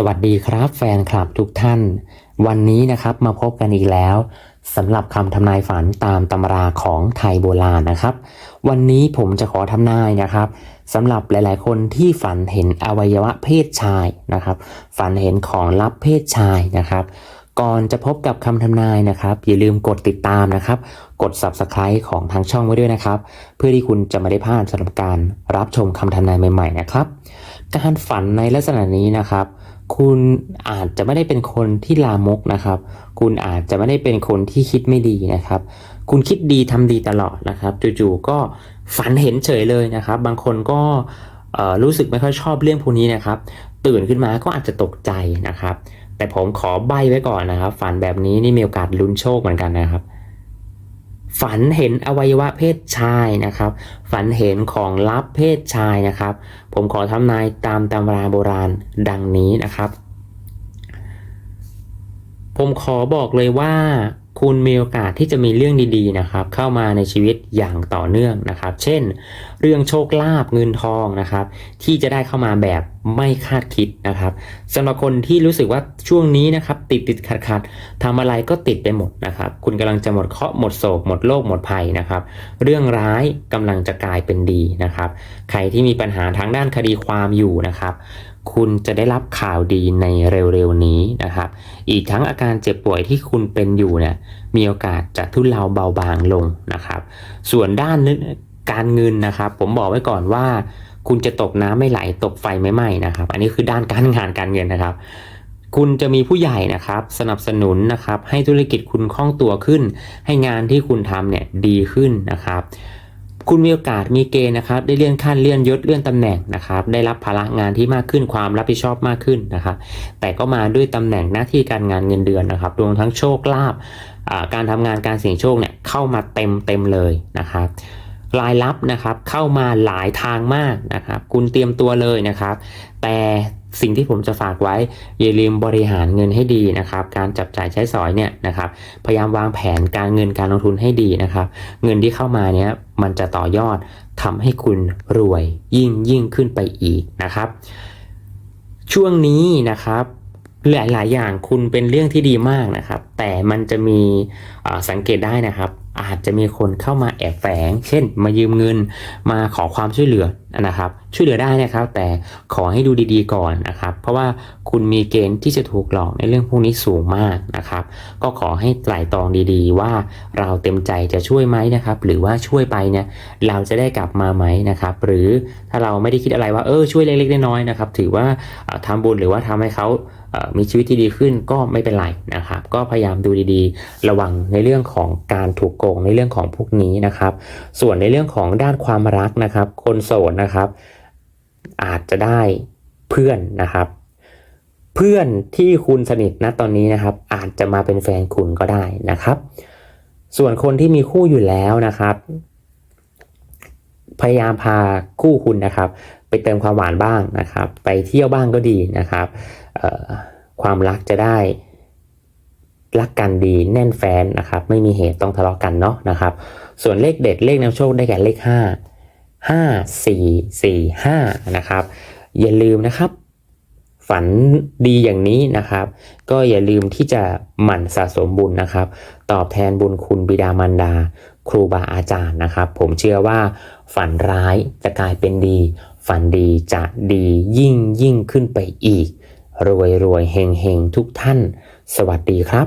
สวัสดีครับแฟนคลับทุกท่าน วันนี้นะครับมาพบกันอีกแล้วสำหรับคำทำนายฝันตามตำราของไทยโบราณนะครับ วันนี้ผมจะขอทำนายนะครับสำหรับหลายๆ คนที่ฝันเห็นอวัยวะเพศชายนะครับ ฝันเห็นของลับเพศชายนะครับ ก่อนจะพบกับคำทำนายนะครับ อย่าลืมกดติดตามนะครับ กด subscribe ของทางช่องไว้ด้วยนะครับ เพื่อที่คุณจะไม่ได้พลาดสำหรับการรับชมคำทำนายใหม่ ๆ นะครับ การฝันในลักษณะนี้นะครับ คุณอาจจะไม่ได้เป็นคนที่ลามกนะครับ คุณอาจจะไม่ได้เป็นคนที่คิดไม่ดีนะครับ คุณคิดดีทำดีตลอดนะครับ จู่ๆก็ฝันเห็นเฉยเลยนะครับ บางคนก็รู้สึกไม่ค่อยชอบเรื่องพวกนี้นะครับ ตื่นขึ้นมาก็อาจจะตกใจนะครับ แต่ผมขอใบไว้ก่อนนะครับ ฝันแบบนี้นี่มีโอกาสลุ้นโชคเหมือนกันนะครับ ฝันเห็นอวัยวะเพศชายนะครับ ฝันเห็นของลับเพศชายนะครับ ผมขอทำนายตามตำราโบราณดังนี้นะครับ ผมขอบอกเลยว่า คุณมีโอกาสที่จะมีเรื่องดีๆนะครับ เข้ามาในชีวิตอย่างต่อเนื่องนะครับ เช่น เรื่องโชคลาภเงินทองนะครับ ที่จะได้เข้ามาแบบไม่คาดคิดนะครับสำหรับคนที่รู้สึกว่าช่วงนี้นะครับ ติดติดขัดขัดทำอะไรก็ติดไปหมดนะครับ คุณกำลังจะหมดเคราะห์หมดโศกหมดโรคหมดภัยนะครับ เรื่องร้ายกำลังจะกลายเป็นดีนะครับ ใครที่มีปัญหาทางด้านคดีความอยู่นะครับ คุณจะได้รับข่าวดีในเร็วๆนี้นะครับ อีกทั้งอาการเจ็บป่วยที่คุณเป็นอยู่เนี่ยมีโอกาสจะทุเลาเบาบางลงนะครับ ส่วนด้านการเงินนะครับ ผมบอกไว้ก่อนว่า คุณจะตกน้ำไม่ไหลตกไฟไม่ไหม้นะครับ อันนี้คือด้านการงานการเงินนะครับ คุณจะมีผู้ใหญ่นะครับ สนับสนุนนะครับ ให้ธุรกิจคุณคล่องตัวขึ้น ให้งานที่คุณทำเนี่ยดีขึ้นนะครับ คุณมีโอกาสมีเกณฑ์นะครับได้เลื่อนขั้นเลื่อนยศเลื่อนตำแหน่งนะครับได้รับภาระงานที่มากขึ้นความรับผิดชอบมากขึ้นนะครับแต่ก็มาด้วยตำแหน่งหน้าที่การงานเงินเดือนนะครับรวมทั้งโชคลาภการทำงานการเสี่ยงโชคเนี่ยเข้ามาเต็มเต็มเลยนะครับรายรับนะครับเข้ามาหลายทางมากนะครับคุณเตรียมตัวเลยนะครับ แต่ สิ่งที่ผมจะฝากไว้อย่าลืมบริหารเงินให้ดีนะครับ การจับจ่ายใช้สอยเนี่ยนะครับพยายามวางแผนการเงินการลงทุนให้ดีนะครับ เงินที่เข้ามาเนี้ยมันจะต่อยอดทำให้คุณรวยยิ่งยิ่งขึ้นไปอีกนะครับ ช่วงนี้นะครับหลายๆอย่างคุณเป็นเรื่องที่ดีมากนะครับ แต่มันจะมีสังเกตได้นะครับ อาจจะมีคนเข้ามาแอบแฝง เช่น มายืมเงินมาขอความช่วยเหลือนะครับ ช่วยเหลือได้นะครับ แต่ขอให้ดูดีๆก่อนนะครับ เพราะว่าคุณมีเกณฑ์ที่จะถูกหลอกในเรื่องพวกนี้สูงมากนะครับ ก็ขอให้ไตร่ตรองดีๆ ว่าเราเต็มใจจะช่วยไหมนะครับ หรือว่าช่วยไปเนี่ยเราจะได้กลับมาไหมนะครับ หรือถ้าเราไม่ได้คิดอะไรว่าเออช่วยเล็กๆน้อยๆนะครับ ถือว่าเอ่อทำบุญหรือว่าทำให้เขามีชีวิตที่ดีขึ้นก็ไม่เป็นไรนะครับ ก็พยายามดูดีๆ ระวังในเรื่องของการถูกโกงในเรื่องของพวกนี้นะครับ ส่วนในเรื่องของด้านความรักนะครับ คนโสดนะครับ อาจจะได้เพื่อนนะครับ เพื่อนที่คุณสนิทนะตอนนี้นะครับ อาจจะมาเป็นแฟนคุณก็ได้นะครับ ส่วนคนที่มีคู่อยู่แล้วนะครับ พยายามพาคู่คุณนะครับ ไปเติมความหวานบ้างนะครับ ไปเที่ยวบ้างก็ดีนะครับความรักจะได้ รักกันดีแน่นแฟนนะครับ ไม่มีเหตุต้องทะเลาะกันเนาะนะครับ ส่วนเลขเด็ดเลขนำโชคได้แก่เลข 5 5 4 4 5นะครับ อย่าลืมนะครับ ฝันดีอย่างนี้นะครับ ก็อย่าลืมที่จะหมั่นสะสมบุญนะครับ ตอบแทนบุญคุณบิดามารดา ครูบาอาจารย์นะครับ ผมเชื่อว่าฝันร้ายจะกลายเป็นดี ฝันดีจะดียิ่งยิ่งขึ้นไปอีก รวยรวยเฮงเฮงทุกท่าน สวัสดีครับ